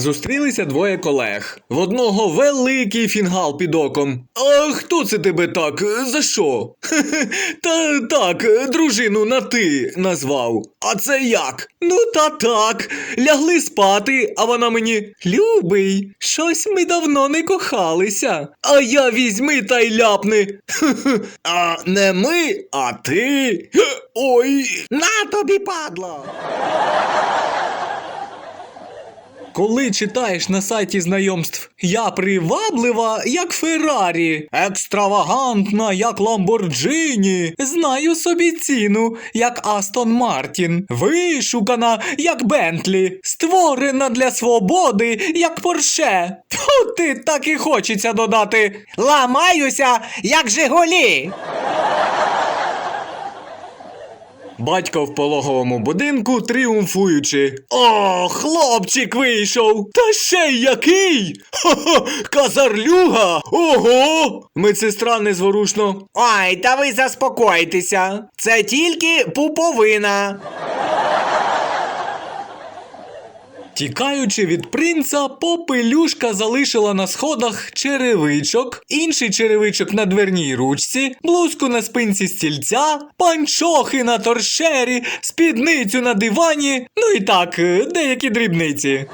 Зустрілися двоє колег. В одного великий фінгал під оком. А хто це тебе так? За що? Та так, дружину на ти назвав. А це як? Ну та так. Лягли спати, а вона мені Любий, щось ми давно не кохалися. А я візьми та й ляпни. А не ми, а ти. Ой. На тобі, падло! Коли читаєш на сайті знайомств Я приваблива, як Феррарі, екстравагантна, як Ламборджині, знаю собі ціну, як Астон Мартін, вишукана, як Бентлі, створена для свободи, як Порше. Тьфу ти так і хочеться додати. Ламаюся, як Жигулі! Батько в пологовому будинку тріумфуючи. О, хлопчик вийшов! Та ще й який! Хо-хо, Казарлюга! Ого! Медсестра незворушно. Ой, та ви заспокойтеся. Це тільки пуповина. Тікаючи від принца, попелюшка залишила на сходах черевичок, інший черевичок на дверній ручці, блузку на спинці стільця, панчохи на торшері, спідницю на дивані, ну і так, е, деякі дрібниці.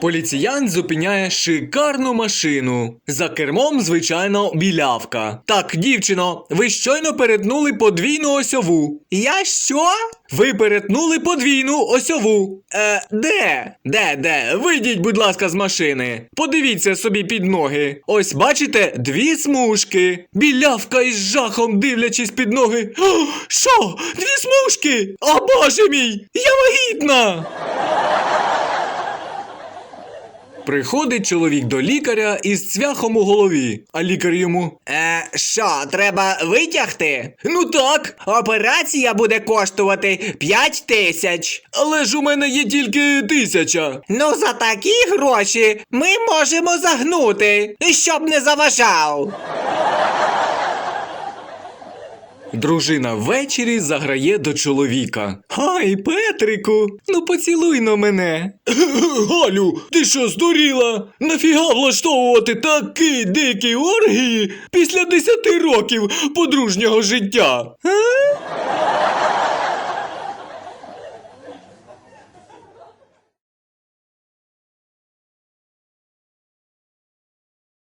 Поліціян зупиняє шикарну машину. За кермом, звичайно, білявка. Так, дівчино, ви щойно перетнули подвійну осьову. Я що? Ви перетнули подвійну осьову. Е, де? Де, де? Вийдіть, будь ласка, з машини. Подивіться собі під ноги. Ось бачите, дві смужки. Білявка із жахом дивлячись під ноги. О, що? Дві смужки? О, боже мій! Я вагітна! Приходить чоловік до лікаря із цвяхом у голові, а лікар йому. Е, що, треба витягти? Ну так, Операція буде коштувати 5 тисяч. але ж у мене є тільки тисяча. Ну, за такі гроші ми можемо загнути, щоб не заважав. Дружина ввечері заграє до чоловіка. Ай, Петрику, ну поцілуй на мене. Галю, ти що здуріла? Нафіга влаштовувати такі дикі оргії після десяти років подружнього життя? А?